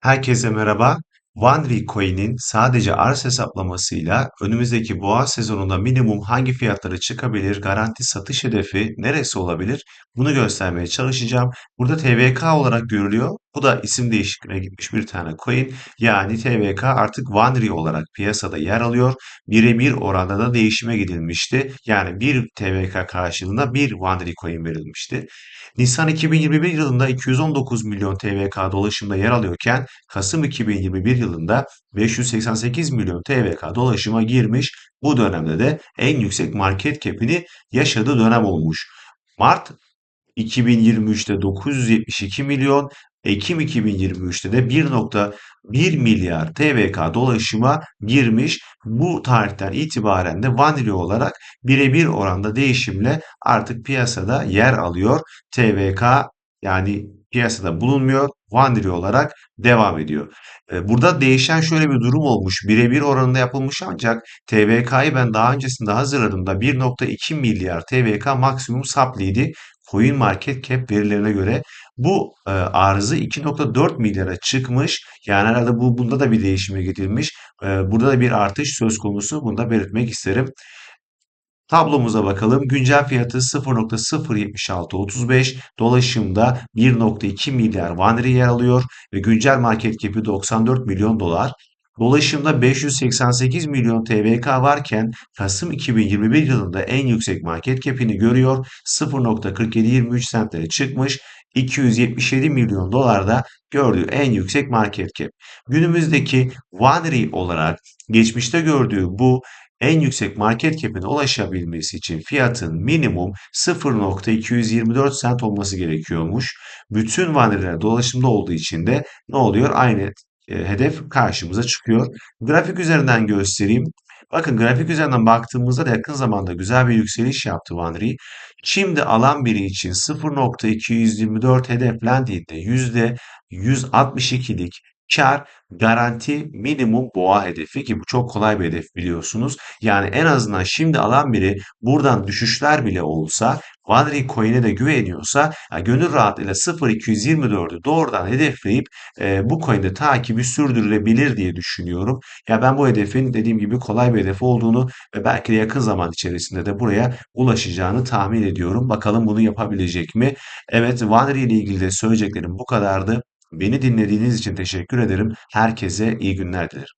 Herkese merhaba. OneRe Coin'in sadece arz hesaplamasıyla önümüzdeki boğa sezonunda minimum hangi fiyatlara çıkabilir, garanti satış hedefi neresi olabilir? Bunu göstermeye çalışacağım. Burada TVK olarak görülüyor. Bu da isim değişikliğine gitmiş bir tane coin. Yani TVK artık OneRe olarak piyasada yer alıyor. Birebir oranda da değişime gidilmişti. Yani bir TVK karşılığında bir OneRe coin verilmişti. Nisan 2021 yılında 219 milyon TVK dolaşımda yer alıyorken Kasım 2021 yılında 588 milyon TVK dolaşıma girmiş. Bu dönemde de en yüksek market cap'ini yaşadığı dönem olmuş. Mart 2023'te 972 milyon, Ekim 2023'te de 1.1 milyar TVK dolaşıma girmiş. Bu tarihten itibaren de vanilya olarak birebir oranda değişimle artık piyasada yer alıyor. TVK yani piyasada bulunmuyor. Vanilya olarak devam ediyor. E, Burada değişen şöyle bir durum olmuş. Birebir oranında yapılmış ancak TVK'yı ben daha öncesinde hazırladığımda 1.2 milyar TVK maksimum sapliydi. Coin Market Cap verilerine göre bu e, arzı 2.4 milyara çıkmış. Yani herhalde bu bunda da bir değişime gidilmiş. E, burada da bir artış söz konusu. Bunu da belirtmek isterim. Tablomuza bakalım. Güncel fiyatı 0.07635, dolaşımda 1.2 milyar vanri yer alıyor ve güncel market cap'i 94 milyon dolar. Dolaşımda 588 milyon TVK varken Kasım 2021 yılında en yüksek market cap'ini görüyor. 0.4723 sentlere çıkmış. 277 milyon dolarda gördüğü en yüksek market cap. Günümüzdeki Vanri olarak geçmişte gördüğü bu en yüksek market cap'ine ulaşabilmesi için fiyatın minimum 0.224 sent olması gerekiyormuş. Bütün vadeler dolaşımda olduğu için de ne oluyor? Aynı hedef karşımıza çıkıyor. Grafik üzerinden göstereyim. Bakın grafik üzerinden baktığımızda da yakın zamanda güzel bir yükseliş yaptı Vanri. Şimdi alan biri için 0.224 hedeflendiğinde %162'lik kar garanti minimum boğa hedefi ki bu çok kolay bir hedef biliyorsunuz. Yani en azından şimdi alan biri buradan düşüşler bile olsa Vanri Coin'e de güveniyorsa yani gönül rahatlığıyla 0.224'ü doğrudan hedefleyip e, bu coin'de takibi sürdürülebilir diye düşünüyorum. Ya ben bu hedefin dediğim gibi kolay bir hedef olduğunu ve belki de yakın zaman içerisinde de buraya ulaşacağını tahmin ediyorum. Bakalım bunu yapabilecek mi? Evet, Vanri ile ilgili de söyleyeceklerim bu kadardı. Beni dinlediğiniz için teşekkür ederim. Herkese iyi günler dilerim.